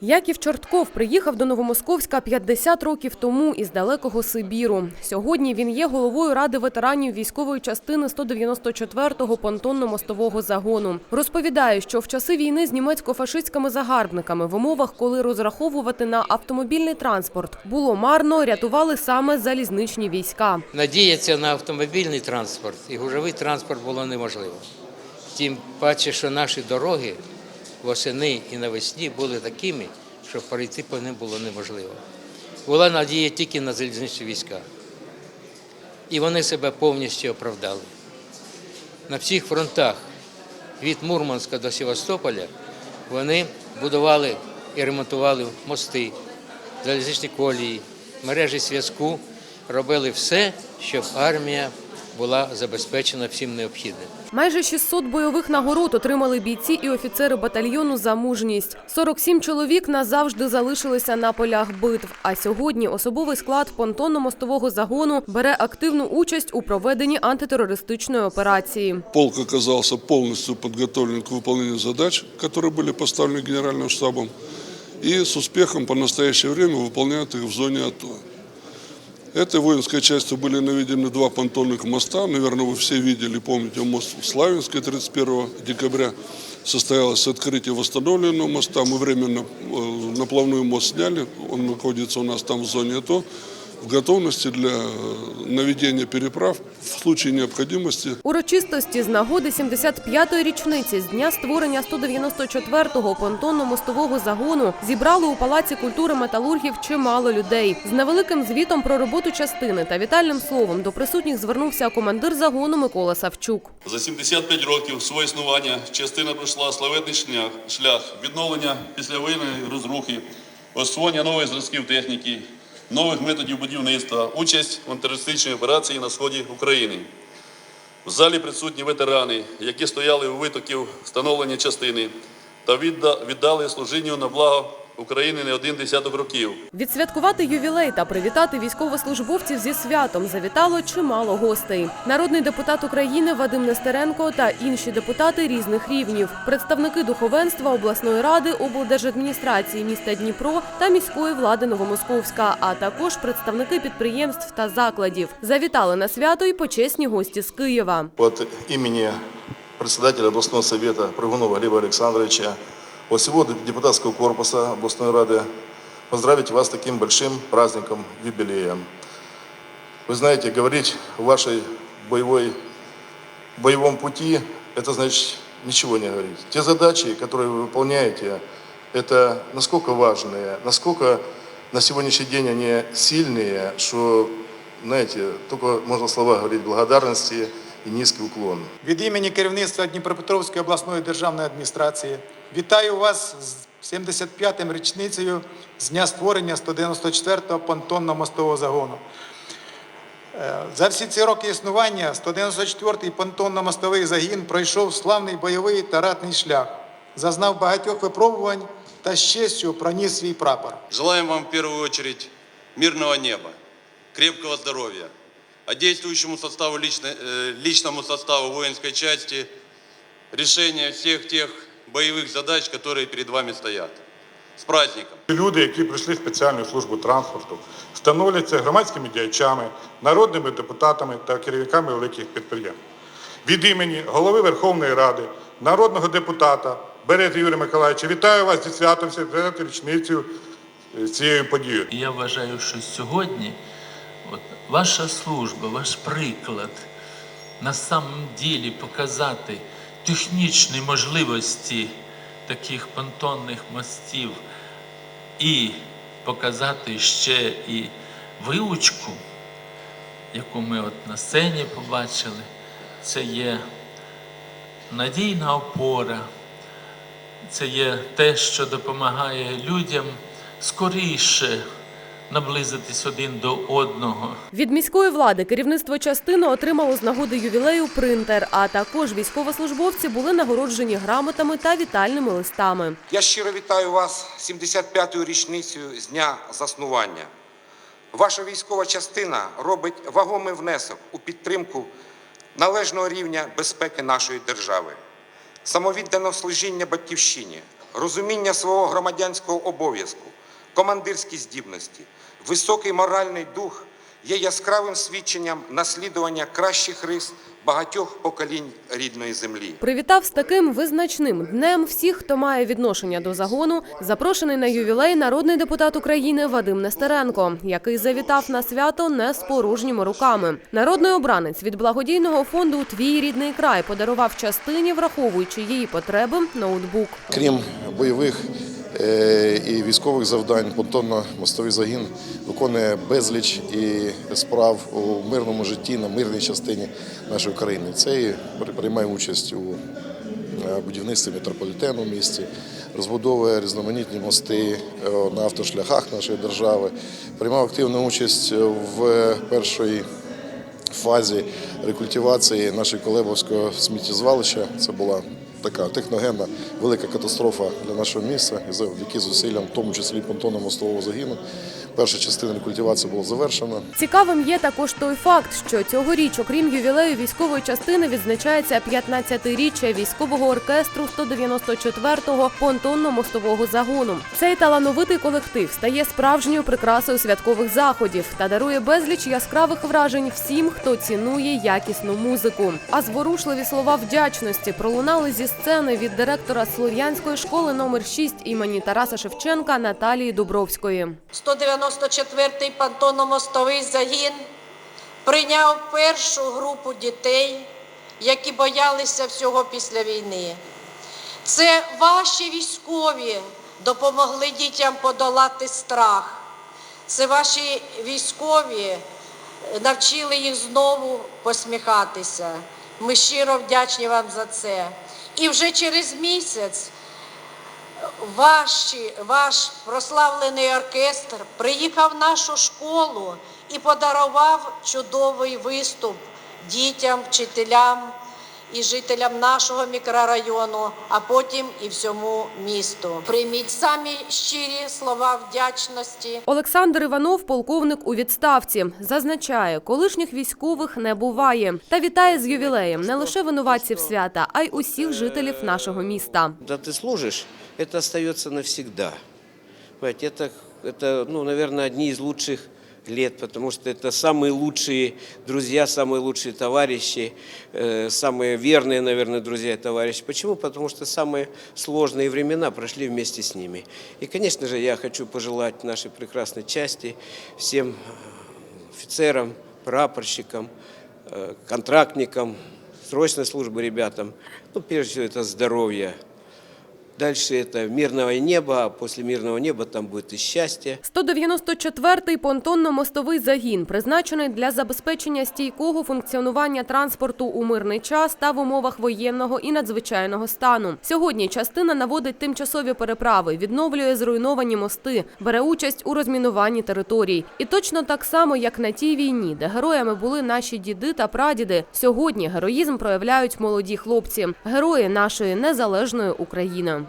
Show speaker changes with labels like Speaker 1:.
Speaker 1: Яків Чортков приїхав до Новомосковська 50 років тому із далекого Сибіру. Сьогодні він є головою ради ветеранів військової частини 194-го понтонно-мостового загону. Розповідає, що в часи війни з німецько-фашистськими загарбниками в умовах, коли розраховувати на автомобільний транспорт було марно, рятували саме залізничні війська.
Speaker 2: Надіятися на автомобільний транспорт і гужовий транспорт було неможливо. Тим паче, що наші дороги восени і навесні були такими, що перейти по ним було неможливо. Була надія тільки на залізничні війська. І вони себе повністю оправдали. На всіх фронтах від Мурманська до Севастополя вони будували і ремонтували мости, залізничні колії, мережі зв'язку, робили все, щоб армія була забезпечена всім необхідним.
Speaker 1: Майже 600 бойових нагород отримали бійці і офіцери батальйону за мужність. 47 чоловік назавжди залишилися на полях битв. А сьогодні особовий склад понтонно-мостового загону бере активну участь у проведенні антитерористичної операції.
Speaker 3: Полк оказался полностью подготовлен к выполнению задач, которые были поставлены Генеральным штабом, и с успехом по настоящее время выполняют их в зоне АТО. Этой воинской частью были наведены два понтонных моста. Наверное, вы все видели, помните, мост в Славянске 31 декабря состоялось открытие восстановленного моста. Мы временно э, наплавной мост сняли, он находится у нас там в зоне АТО, в готовности для э, наведения переправ в случае необходимости
Speaker 1: Урочистості з нагоди 75-ї річниці з дня створення 194-го понтонно-мостового загону зібрали у Палаці культури металургів чимало людей. З невеликим звітом про роботу частини та вітальним словом до присутніх звернувся командир загону Микола Савчук.
Speaker 4: За 75 років свого існування частина пройшла славетний шлях, шлях відновлення післявоєнної розрухи, освоєння нових зразків техніки, нових методів будівництва, участь в антитерористичній операції на сході України. В залі присутні ветерани, які стояли у витоків встановлення частини та відда- віддали служінню на благо України не один десяток років.
Speaker 1: Відсвяткувати ювілей та привітати військовослужбовців зі святом завітало чимало гостей. Народний депутат України Вадим Нестеренко та інші депутати різних рівнів, представники духовенства обласної ради, облдержадміністрації міста Дніпро та міської влади Новомосковська, а також представники підприємств та закладів. Завітали на свято й почесні гості з Києва.
Speaker 5: от имени председателя областного совета Прыгунова Глеба Александровича, от всего депутатского корпуса областной рады поздравить вас с таким большим праздником, юбилеем. Вы знаете, говорить в вашей боевой, боевом пути, это значит ничего не говорить. Те задачи, которые вы выполняете, это насколько важные, насколько на сегодняшний день они сильные, что, знаете, только можно слова говорить благодарности и низкий уклон.
Speaker 6: Від імені керівництва Дніпропетровської обласної державної адміністрації вітаю вас з 75-м річницею з дня створення 194-го понтонно-мостового загону. Е, За всі ці роки існування 194-й понтонно-мостовий загін пройшов славний бойовий та ратний шлях, зазнав багатьох випробувань та з честю проніс свій прапор.
Speaker 7: Желаем вам в первую очередь мирного неба, крепкого здоровья, а действующему составу лично- э, личному составу воинской части решения всех тех боевых задач, которые перед вами стоят. С праздником!
Speaker 8: Люди, які пройшли спеціальну службу транспорту, встановлюються громадськими діячами, народними депутатами та керівниками великих підприємств. Від імені голови Верховної Ради, народного депутата Берези Юрія Миколаївича, вітаю вас зі святом 70 річницею е, цією подією.
Speaker 9: Я вважаю, що сьогодні от, ваша служба, ваш приклад на самом ділі показати технічні можливості таких понтонних мостів і показати ще і вилучку, яку ми от на сцені побачили, це є надійна опора. Це є те, що допомагає людям скоріше наблизитись один до одного.
Speaker 1: Від міської влади керівництво частини отримало з нагоди ювілею принтер, а також військовослужбовці були нагороджені грамотами та вітальними листами.
Speaker 10: Я щиро вітаю вас з 75-ю річницею з дня заснування. Ваша військова частина робить вагомий внесок у підтримку належного рівня безпеки нашої держави. Самовіддане служіння батьківщині, розуміння свого громадянського обов'язку, командирські здібності, високий моральний дух є яскравим свідченням наслідування кращих рис багатьох поколінь рідної землі.
Speaker 1: Привітав з таким визначним днем всіх, хто має відношення до загону, запрошений на ювілей народний депутат України Вадим Нестеренко, який завітав на свято не з порожніми руками. Народний обранець від благодійного фонду Твій рідний край подарував частині, враховуючи її потреби, ноутбук.
Speaker 11: Крім бойових і військових завдань, понтонно-мостовий загін виконує безліч і справ у мирному житті на мирній частині нашої країни. Це і приймає участь у е, будівництві метрополітену в місті, розбудовує різноманітні мости е, на автошляхах нашої держави, приймав активну участь в першої фазі рекультивації нашого Колебовського сміттєзвалища. Це була така техногенна велика катастрофа для нашого міста. Завдяки зусиллям, в тому числі понтонно-мостового загину, перша частина рекультивації була завершена.
Speaker 1: Цікавим є також той факт, що цьогоріч, окрім ювілею військової частини, відзначається 15-річчя військового оркестру 194-го понтонно-мостового загону. Цей талановитий колектив стає справжньою прикрасою святкових заходів та дарує безліч яскравих вражень всім, хто цінує якісну музику. А зворушливі слова вдячності пролунали зі сцени від директора Слов'янської школи номер 6 імені Тараса Шевченка Наталії Дубровської.
Speaker 12: 194-й понтонно-мостовий загін прийняв першу групу дітей, які боялися всього після війни. Це ваші військові допомогли дітям подолати страх. Це ваші військові навчили їх знову посміхатися. Ми щиро вдячні вам за це. І вже через місяць ваші, ваш прославлений оркестр приїхав в нашу школу і подарував чудовий виступ дітям, вчителям і жителям нашого мікрорайону, а потім і всьому місту. Прийміть самі щирі слова вдячності.
Speaker 1: Олександр Іванов, полковник у відставці, зазначає, колишніх військових не буває та вітає з ювілеєм не лише винуватців свята, а й усіх жителів нашого міста.
Speaker 13: Когда ты служишь, это остается навсегда. Понимаете, это, это, ну, наверное, одни из лучших лет, потому что это самые лучшие друзья, самые лучшие товарищи, э, самые верные, наверное, друзья и товарищи. Почему? Потому что самые сложные времена прошли вместе с ними. И, конечно же, я хочу пожелать нашей прекрасной части, всем офицерам, прапорщикам, э, контрактникам, срочной службы ребятам, ну, прежде всего, это здоровье. Дальше это мирного неба, а после мирного неба там будет и счастье.
Speaker 1: 194-й понтонно-мостовий загін, призначений для забезпечення стійкого функціонування транспорту у мирний час та в умовах воєнного і надзвичайного стану. Сьогодні частина наводить тимчасові переправи, відновлює зруйновані мости, бере участь у розмінуванні територій. І точно так само, як на тій війні, де героями були наші діди та прадіди, сьогодні героїзм проявляють молоді хлопці, герої нашої незалежної України.